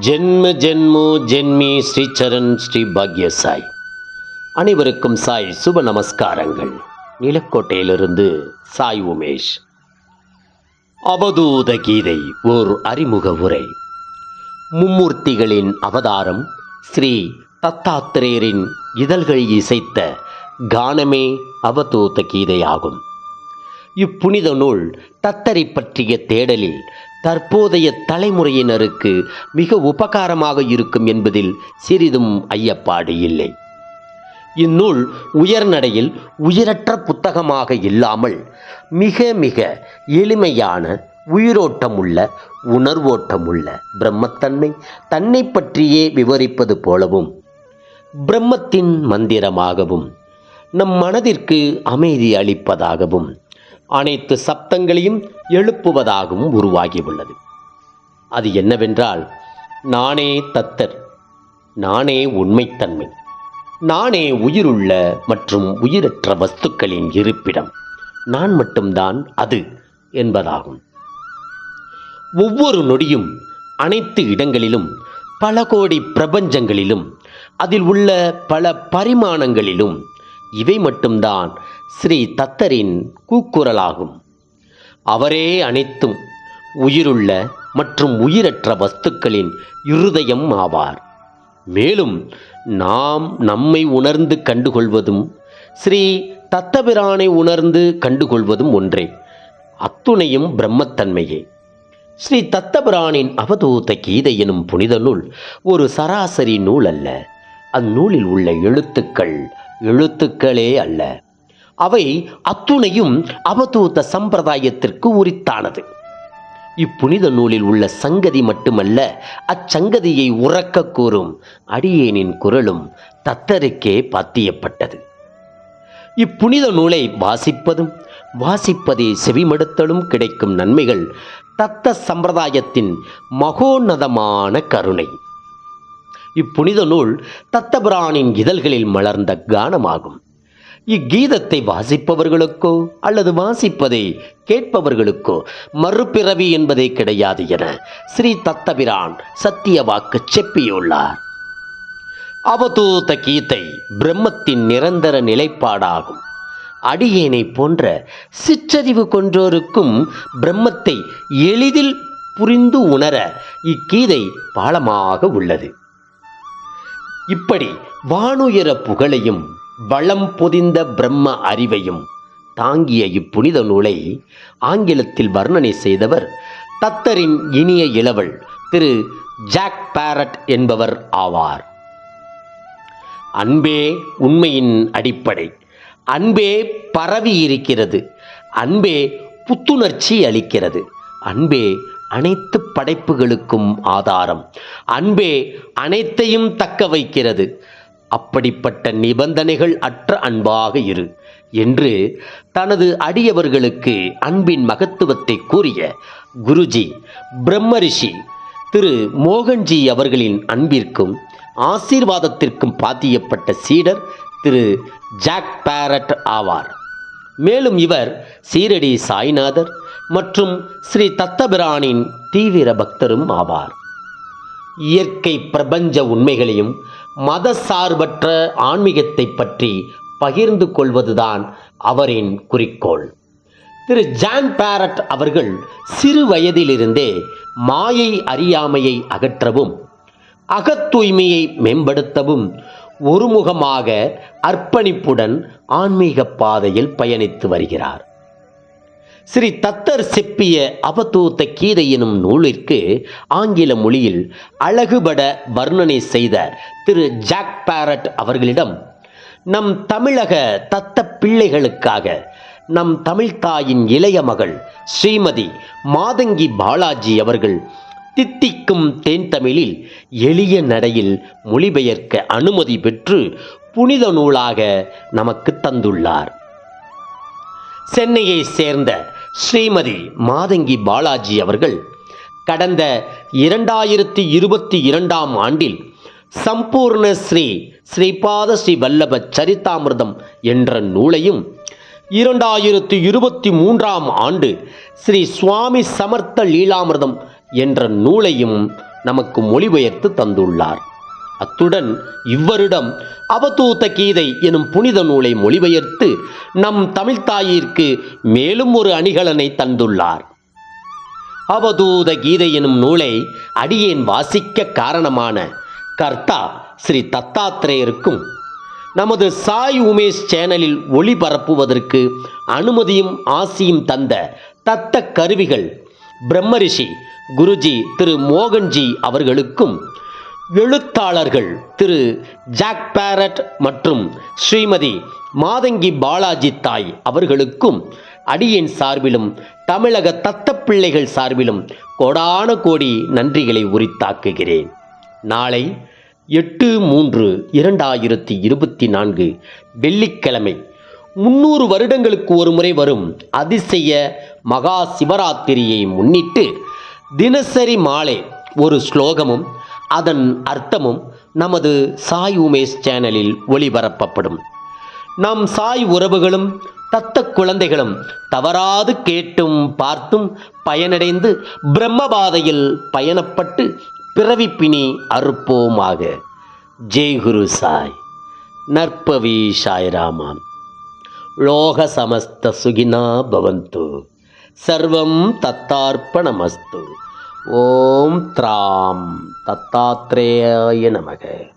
ஜென்ம ஜென்மோ ஜென்மி ஸ்ரீச்சரண் ஸ்ரீ பாக்ய சாய் அனைவருக்கும் சாய் சுப நமஸ்காரங்கள். நிலக்கோட்டையிலிருந்து சாய் உமேஷ். அவதூத கீதை ஓர் அறிமுக உரை. மும்மூர்த்திகளின் அவதாரம் ஸ்ரீ தத்தாத்திரேயரின் இதழ்கள் இசைத்த கானமே அவதூத கீதையாகும். இப்புனித நூல் தத்தரை பற்றிய தேடலில் தற்போதைய தலைமுறையினருக்கு மிக உபகாரமாக இருக்கும் என்பதில் சிறிதும் ஐயப்பாடு இல்லை. இந்நூல் உயர்நடையில் உயிரற்ற புத்தகமாக இல்லாமல் மிக மிக எளிமையான உயிரோட்டமுள்ள உணர்வோட்டமுள்ள பிரம்மத்தன்மை தன்னை பற்றியே விவரிப்பது போலவும் பிரம்மத்தின் மந்திரமாகவும் நம் மனதிற்கு அமைதி அளிப்பதாகவும் அனைத்து சப்தங்களையும் எழுப்புவதாகவும் உருவாகியுள்ளது. அது என்னவென்றால் நானே தத்தர் நானே உண்மைத்தன்மை நானே உயிருள்ள மற்றும் உயிரற்ற வஸ்துக்களின் இருப்பிடம் நான் மட்டும்தான் அது என்பதாகும். ஒவ்வொரு நொடியும் அனைத்து இடங்களிலும் பல கோடி பிரபஞ்சங்களிலும் அதில் உள்ள பல பரிமாணங்களிலும் இவை மட்டும்தான் ஸ்ரீ தத்தரின் கூக்குரலாகும். அவரே அனைத்தும் உயிருள்ள மற்றும் உயிரற்ற வஸ்துக்களின் இருதயம் ஆவார். மேலும் நாம் நம்மை உணர்ந்து கண்டுகொள்வதும் ஸ்ரீ தத்தபிரானை உணர்ந்து கண்டுகொள்வதும் ஒன்றே. அத்துணையும் பிரம்மத்தன்மையே. ஸ்ரீ தத்தபிரானின் அவதூத கீதை எனும் புனித நூல் ஒரு சராசரி நூல் அல்ல அந்நூலில் உள்ள எழுத்துக்கள் எழுத்துக்களே அல்ல. அவை அத்துணையும் அவதூத சம்பிரதாயத்திற்கு உரித்தானது. இப்புனித நூலில் உள்ள சங்கதி மட்டுமல்ல அச்சங்கதியை உறக்க கூறும் அடியேனின் குரலும் தத்தருக்கே பாத்தியப்பட்டது. இப்புனித நூலை வாசிப்பதும் வாசிப்பதை செவிமடுத்தலும் கிடைக்கும் நன்மைகள் தத்த சம்பிரதாயத்தின் மகோன்னதமான கருணை. இப்புனித நூல் தத்தபிரானின் இதழ்களில் மலர்ந்த கானமாகும். இக்கீதத்தை வாசிப்பவர்களுக்கோ அல்லது வாசிப்பதை கேட்பவர்களுக்கோ மறுபிறவி என்பதே கிடையாது என ஸ்ரீ தத்தபிரான் சத்திய வாக்கு செப்பியுள்ளார். அவதூத கீதை பிரம்மத்தின் நிரந்தர நிலைப்பாடாகும். அடியேனை போன்ற சிற்றறிவு கொன்றோருக்கும் பிரம்மத்தை எளிதில் புரிந்து உணர இக்கீதை பாலமாக உள்ளது. இப்படி வானுயர புகழையும் வளம் பொதிந்த பிரம்ம அறிவையும் தாங்கிய இப்புனித நூலை ஆங்கிலத்தில் வர்ணனை செய்தவர் தத்தரின் இனிய இளவல் திரு ஜாக் பேரட் என்பவர் ஆவார். அன்பே உண்மையின் அடிப்படை. அன்பே பரவி இருக்கிறது அன்பே புத்துணர்ச்சி அளிக்கிறது. அன்பே அனைத்து படைப்புகளுக்கும் ஆதாரம். அன்பே அனைத்தையும் தக்க வைக்கிறது. அப்படிப்பட்ட நிபந்தனைகள் அற்ற அன்பாக இரு என்று தனது அடியவர்களுக்கு அன்பின் மகத்துவத்தை கூறிய குருஜி பிரம்மரிஷி திரு மோகன்ஜி அவர்களின் அன்பிற்கும் ஆசீர்வாதத்திற்கும் பாத்தியப்பட்ட சீடர் திரு ஜாக் பேரட் ஆவார். மேலும் இவர் சீரடி சாய்நாதர் மற்றும் ஸ்ரீ தத்தபிரானின் தீவிர பக்தரும் ஆவார். இயற்கை பிரபஞ்ச உண்மைகளையும் மத சார்பற்ற ஆன்மீகத்தை பற்றி பகிர்ந்து கொள்வதுதான் அவரின் குறிக்கோள். திரு ஜான் பேரட் அவர்கள் சிறு வயதிலிருந்தே மாயை அறியாமையை அகற்றவும் அகத்தூய்மையை மேம்படுத்தவும் ஒருமுகமாக அர்ப்பணிப்புடன் ஆன்மீக பாதையில் பயணித்து வருகிறார். ஸ்ரீ தத்தர் செப்பிய அவதூத்த கீதை எனும் நூலிற்கு ஆங்கில மொழியில் அழகுபட வர்ணனை செய்த திரு ஜாக் பேரட் அவர்களிடம் நம் தமிழக தத்த பிள்ளைகளுக்காக நம் தமிழ்தாயின் இளைய மகள் ஸ்ரீமதி மாதங்கி பாலாஜி அவர்கள் தித்திக்கும் தேன் தமிழில் எளிய நடையில் மொழிபெயர்க்க அனுமதி பெற்று புனித நூலாக நமக்கு தந்துள்ளார். சென்னையை சேர்ந்த ஸ்ரீமதி மாதங்கி பாலாஜி அவர்கள் கடந்த இரண்டாயிரத்தி இருபத்தி இரண்டாம் ஆண்டில் சம்பூர்ண ஸ்ரீ ஸ்ரீபாத ஸ்ரீ வல்லப சரிதாமிர்தம் என்ற நூலையும் இரண்டாயிரத்தி இருபத்தி மூன்றாம் ஆண்டு ஸ்ரீ சுவாமி சமர்த்த லீலாமிர்தம் என்ற நூலையும் நமக்கு மொழிபெயர்த்து தந்துள்ளார். அத்துடன் இவ்வருடம் அவதூத கீதை எனும் புனித நூலை மொழிபெயர்த்து நம் தமிழ்த்தாயிற்கு மேலும் ஒரு அணிகலனை தந்துள்ளார். அவதூத கீதை எனும் நூலை அடியேன் வாசிக்க காரணமான கர்த்தா ஸ்ரீ தத்தாத்திரேயருக்கும் நமது சாய் உமேஷ் சேனலில் ஒளிபரப்புவதற்கு அனுமதியும் ஆசியும் தந்த தத்த கருவிகள் பிரம்மரிஷி குருஜி திரு மோகன்ஜி அவர்களுக்கும் எழுத்தாளர்கள் திரு ஜாக் பேரட் மற்றும் ஸ்ரீமதி மாதங்கி பாலாஜி தாய் அவர்களுக்கும் அடியின் சார்பிலும் தமிழக தத்தப்பிள்ளைகள் சார்பிலும் கோடான கோடி நன்றிகளை உரித்தாக்குகிறேன். நாளை எட்டு மூன்று இரண்டாயிரத்தி இருபத்தி நான்கு வெள்ளிக்கிழமை முன்னூறு வருடங்களுக்கு ஒரு முறை வரும் அதிசய மகா சிவராத்திரியை முன்னிட்டு தினசரி மாலை ஒரு ஸ்லோகமும் அதன் அர்த்தமும் நமது சாய் உமேஷ் சேனலில் ஒளிபரப்பப்படும். நம் சாய் உறவுகளும் தத்த குழந்தைகளும் தவறாது கேட்டும் பார்த்தும் பயனடைந்து பிரம்மபாதையில் பயணப்பட்டு பிறவிப்பினி அறுப்போமாக. ஜெய் குரு சாய். நற்பவி சாய்ராமாம் லோக சமஸ்த சுகினா பவந்து. சர்வம் தத்தார்ப்பணமஸ்து. ஓம் திராம் தத்தாத்ரேய நமக.